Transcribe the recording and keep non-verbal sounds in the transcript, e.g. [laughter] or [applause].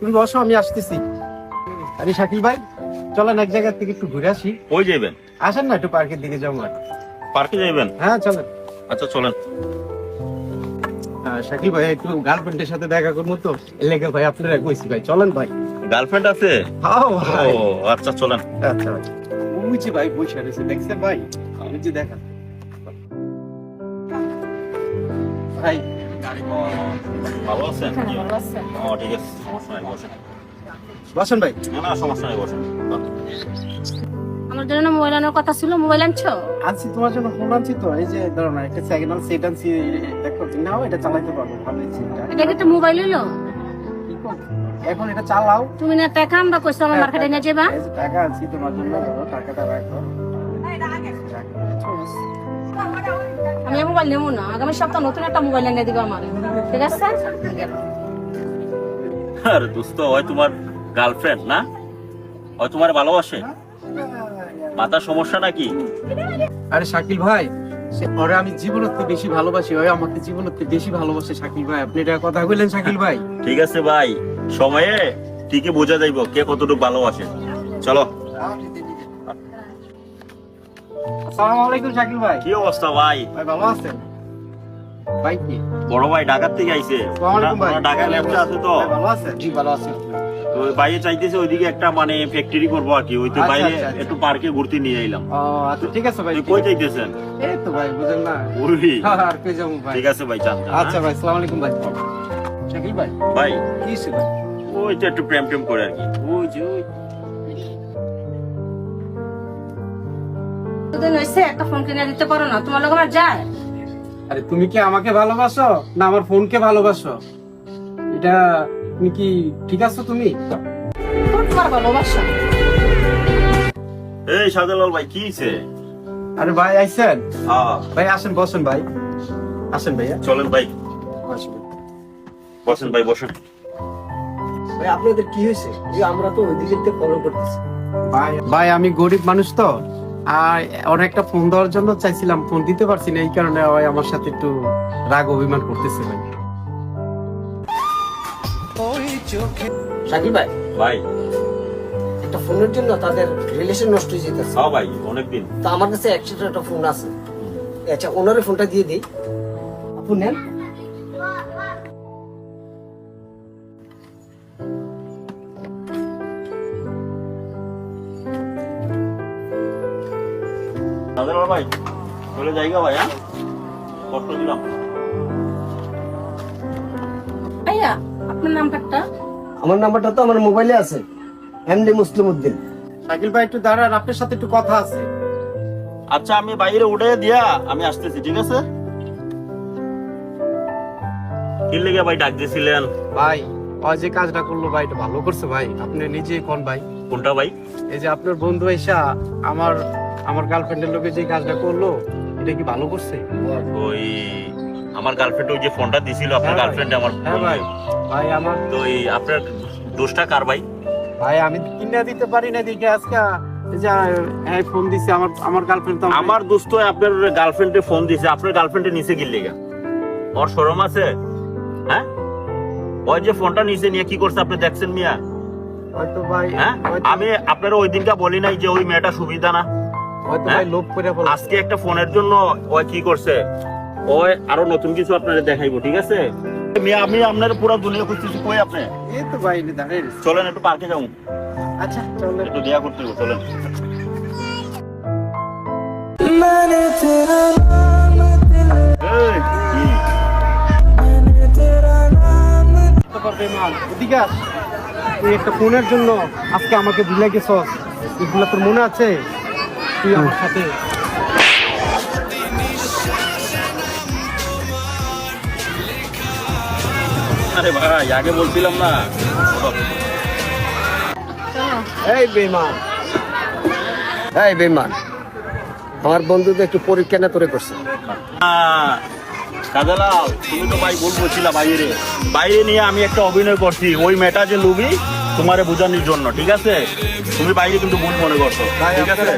তুমি বসো আমি আসতেছি। আরে শাকিল ভাই চলেন এক জায়গা থেকে একটু ঘুরে আসি। ওই যাইবেন? আসেন না একটু পার্কের দিকে যাব। পার্কে যাইবেন? হ্যাঁ চলেন। আচ্ছা চলেন। শাকিল ভাই একটু গার্লফ্রেন্ডের সাথে দেখা করব তো। এর লেগে ভাই আপনারা কইছি ভাই চলেন ভাই। গার্লফ্রেন্ড আছে? হ্যাঁ ও ভাই আচ্ছা চলেন। আচ্ছা ওই যে ভাই বসে রয়েছে দেখছেন ভাই? আমি যে দেখা ভাই ভালো আছেন? হ্যাঁ, ভালো আছেন। ও ঠিক আছে। সমস্যা নাই বসেন। বসেন ভাই। না না সমস্যা নাই বসেন। আমার জন্য মোবাইল আনার কথা ছিল মোবাইল আনছো? আনছি তোমার জন্য ফোন আনছি তো। এই যে ধরো না একটা সেকেন্ড হ্যান্ড সেট আনছি দেখো নাও এটা চালাতে পারব ভালো সেটটা এটা কি একটা মোবাইল হইল? এখন এটা চালাও। তুমি না টাকা আমরা কইছো আমার মার্কেটে নিয়ে যাবা? টাকা আনছি তোমার জন্য টাকাটা রাখো। আমি মোবাইল নেব না। আগামী সপ্তাহ নতুন একটা মোবাইল এনে দিবা আমার ঠিক আছে? আরে দোস্ত ওই তোমার গার্লফ্রেন্ড না? ওই তোমার ভালোবাসে? মাথার সমস্যা নাকি? আরে শাকিল ভাই ওরে আমি জীবনতে বেশি ভালোবাসি ওই আমাকে জীবনতে বেশি ভালোবাসে শাকিল ভাই। আপনি এটা কথা বললেন শাকিল ভাই? [laughs] ঠিক আছে ভাই সময়ে ঠিকই বোঝা যাইব কে কতটুকু ভালোবাসে। চলো। আসসালামু আলাইকুম শাকিল ভাই। কি অবস্থা ভাই? ভাই ভালো আছেন? ভাই কি? বড় ভাই ঢাকার থেকে আইছে। আসসালামু আলাইকুম ভাই। ওনার ঢাকায় ল্যাবটা আছে তো? ভালো আছেন? জি ভালো আছি তো বাইরে চাইতেছে ওইদিকে একটা মানে ফ্যাক্টরি করব আর কি। ওই তো আচ্ছা, বাইরে আচ্ছা, আচ্ছা। একটু পার্কে ঘুরতে নিয়ে আচ্ছা ঠিক আছে ভাই কই চাইতেছেন? এই তো ভাই বুঝেন না। ওই [laughs] আর কই যাব ভাই? ঠিক আছে ভাই চান আচ্ছা হ্যাঁ? ভাই আসসালামু আলাইকুম ভাই। শাকিল ভাই ভাই। কি ছিল ওই তো একটু প্রেম টেম করে আর কি। ওই যে ওই হয়েছে একটা ফোন কিনে দিতে পারো না তোমার লোক আমার যায়। আরে তুমি কি আমাকে ভালোবাসো না আমার ফোনকে ভালোবাসো? এটা তুমি কি ঠিক আছো তুমি? তোমার ভালোবাসা। এই সাদালাল ভাই কি হইছে? আরে ভাই আইছেন হ্যাঁ। ভাই আসেন বসেন ভাই। আসেন ভাইয়া। চলেন ভাই। বসেন। ভাই বসেন। ভাই আপনাদের কি হয়েছে যে আমরা তো ওইদিকে ফলো করতেছি। ভাই ভাই আমি গরিব মানুষ তো। আর অনেকটা ফোন দেওয়ার জন্য চাইছিলাম ফোন দিতে পারছি না এই কারণে ওই আমার সাথে একটু রাগ অভিমান করতেছে ভাই। শাকিব ভাই? ভাই। একটা ফোনের জন্য তাদের রিলেশন নষ্ট হয়ে যেতেছে। হ্যাঁ ভাই অনেকদিন। তো আমার কাছে একশোটা একটা ফোন আছে। আচ্ছা ওনারে ফোনটা দিয়ে দিই। আপু নেন। সাদালাল ভাই চলে যাইগা ভাই হ্যাঁ? কষ্ট দিলাম। ভাইয়া আপনার নাম্বারটা আমার নাম্বারটা তো আমার মোবাইলে আছে। এমডি মুসলিম উদ্দিন। শাকিল ভাই একটু দাঁড়ান আপনার সাথে একটু কথা আছে। আচ্ছা আমি বাইরে উঠে দিয়া আমি আসতেছি ঠিক আছে? কি লেগে ভাই ডাক দিয়েছিলেন ভাই ওই যে কাজটা করল ভাই এটা ভালো করছে ভাই। আপনি নিজে কোন ভাই? কোনটা ভাই? এই যে আপনার বন্ধু এসা আমার আমার গার্লফ্রেন্ডের লোকে যে কাজটা করল এটা কি ভালো করছে? ওই আমার গার্লফ্রেন্ড ওই যে ফোনটা দিছিল আপনার হ্যাঁ গার্লফ্রেন্ড আমার হ্যাঁ ভাই। ভাই আমার তো এই আপনার দোষটা কার ভাই? ভাই আমি কিনে দিতে পারি না দেখে আজকে। এই যে হ্যাঁ ফোন দিছে আমার আমার গার্লফ্রেন্ড তো আমার দোস্ত আপনার গার্লফ্রেন্ডে ফোন দিছে আপনার গার্লফ্রেন্ডে নিচে গিল লেগা? ওর শরম আছে? হ্যাঁ? ওই যে ফোনটা নিচে নিয়ে কি করছে আপনি দেখছেন মিয়া? আমি আপনার ওই দিনটা বলি নাই যে ওই মেয়েটা সুবিধা না। হ্যাঁ? আজকে একটা ফোনের জন্য ওই কি করছে? ওই আরও নতুন কিছু আপনাদের দেখাইবো ঠিক আছে? আমি আপনার পুরো দুনিয়া খুঁজতেছি কই আপনি? এই তো ভাই দাঁড়িয়ে চলেন একটু পার্কে যাব। আচ্ছা চলে একটু দেয়া করতে চলেন? পারবে এদিকে আস। তুই একটা ফোনের জন্য আজকে আমাকে ভুলে গেছস। এগুলো তোর মনে আছে? তুই আমার সাথে। আরে ভাই আগে বলছিলাম না। এই বেমান এই বেমান আমার বন্ধু তো একটু পরীক্ষা না করে করছে। আহ, কাজালাল তুমি তো ভাই ভুল বলছিলা বাইরে। বাইরে নিয়ে আমি একটা অভিনয় করছি ওই মেয়েটা যে লুবি তোমারে বোঝানোর জন্য ঠিক আছে? তুমি বাইরে কিন্তু ভুল মনে করছ ঠিক আছে?